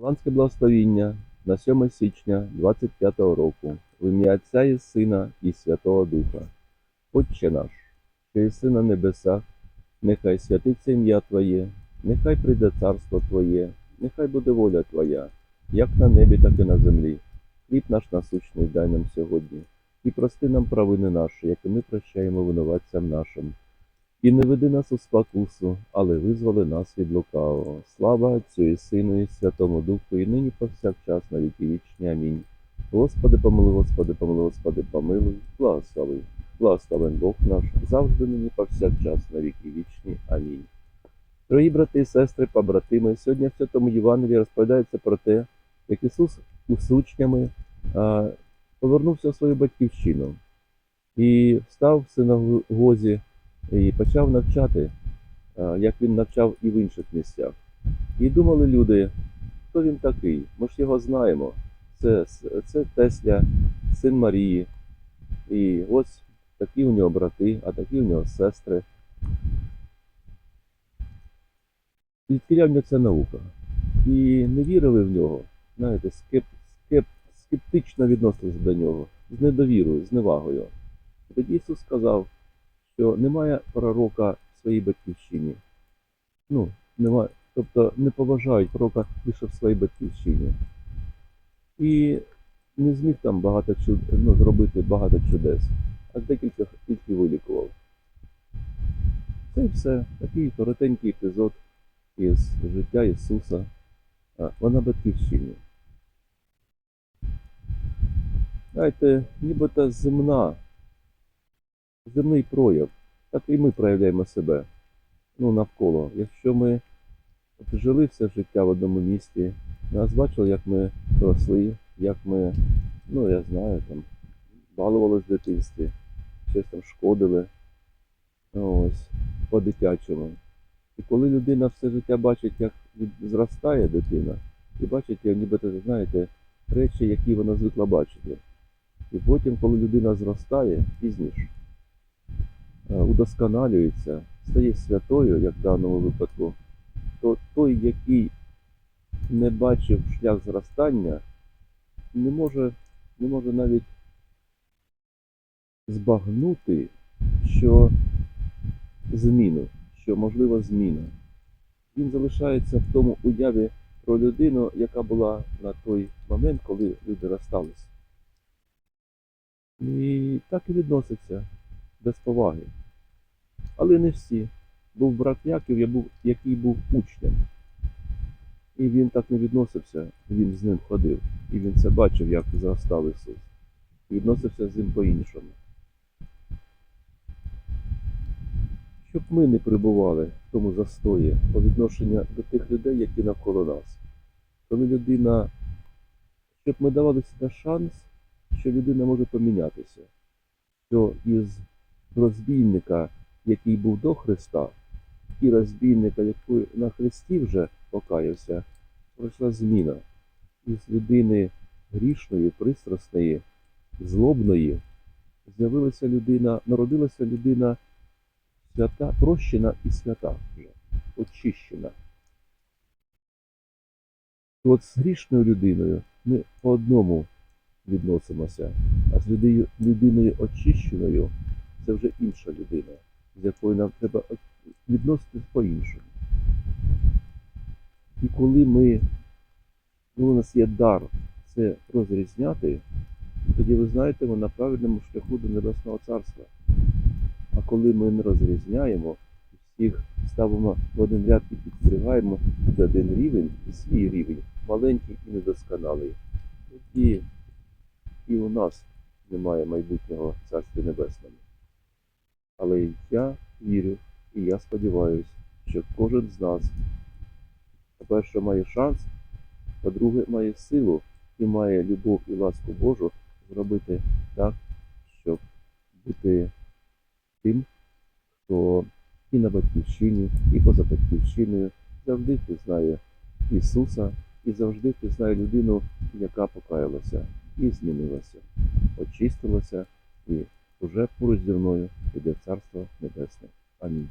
Голландське благословіння на 7 січня 25 року в ім'я Отця і Сина і Святого Духа. Отче наш, що єси на небесах, нехай святиться ім'я Твоє, нехай прийде царство Твоє, нехай буде воля Твоя, як на небі, так і на землі. Хліб наш насущний дай нам сьогодні, і прости нам провини наші, як і ми прощаємо винуватцям нашим. І не веди нас у спокусу, але визволи нас від лукавого. Слава Отцю і Сину, і Святому Духу, і нині повсякчас на віки вічні. Амінь. Господи, помилуй, Господи, помилуй, Господи, помилуй, благослови. Благословен Бог наш, завжди нині повсякчас на віки вічні. Амінь. Дорогі брати і сестри, побратими, сьогодні в Святому Євангелії розповідається про те, як Ісус з учнями повернувся в свою батьківщину і став в синагозі і почав навчати, е, як він навчав і в інших місцях. І думали люди, хто він такий? Ми ж його знаємо. Це, це Тесля, син Марії. І ось такі у нього брати, а такі у нього сестри. Відкиля в нього ця наука. І не вірили в нього, знаєте, скеп, скеп, скептично відносилися до нього, з недовірою, з невагою. Тоді Ісус сказав, що немає пророка в своїй батьківщині. Ну, немає, тобто не поважають пророка лише в своїй батьківщині. І не зміг там багато чуд, ну, зробити багато чудес, а декілька тільки вилікував. Це і все. Такий коротенький епізод із життя Ісуса. А, Вона батьківщині. Знаєте, нібито земна земний прояв, так і ми проявляємо себе ну, навколо. Якщо ми жили все життя в одному місті, нас бачили, як ми росли, як ми, ну я знаю, там, балувались в дитинстві, щось там шкодили, ось, по-дитячому. І коли людина все життя бачить, як зростає дитина, і бачить, нібито, знаєте, речі, які вона звикла бачити. І потім, коли людина зростає, пізніше удосконалюється, стає святою, як в даному випадку, то той, який не бачив шлях зростання, не може, не може навіть збагнути, що зміну, що можлива зміна. Він залишається в тому уяві про людину, яка була на той момент, коли люди розсталися. І так і відноситься без поваги. Але не всі. Був брат Яків, який був учнем. І він так не відносився, він з ним ходив. І він це бачив, як зростав Ісус. Відносився з ним по-іншому. Щоб ми не перебували в тому застої по відношенню до тих людей, які навколо нас. Коли людина, щоб ми давали себе шанс, що людина може помінятися, що із розбійника, який був до Христа, і розбійника, який на Христі вже покаявся, пройшла зміна. Із людини грішної, пристрасної, злобної з'явилася людина, народилася людина свята, прощена і свята очищена. І от з грішною людиною ми по одному відносимося, а з людиною очищеною це вже інша людина, з якою нам треба відноситись по-іншому. І коли ми, коли у нас є дар це розрізняти, тоді ви знаєте, ми на правильному шляху до Небесного Царства. А коли ми не розрізняємо, всіх ставимо в один ряд і підстригаємо під один рівень, свій рівень, маленький і недосконалий, тоді і у нас немає майбутнього в Царстві Небесному. Але я вірю і я сподіваюся, що кожен з нас, по-перше, має шанс, по-друге, має силу і має любов і ласку Божу зробити так, щоб бути тим, хто і на батьківщині, і поза батьківщиною завжди впізнає Ісуса і завжди впізнає людину, яка покаялася і змінилася, очистилася і уже поруч зі мною піде Царство Небесне. Амінь.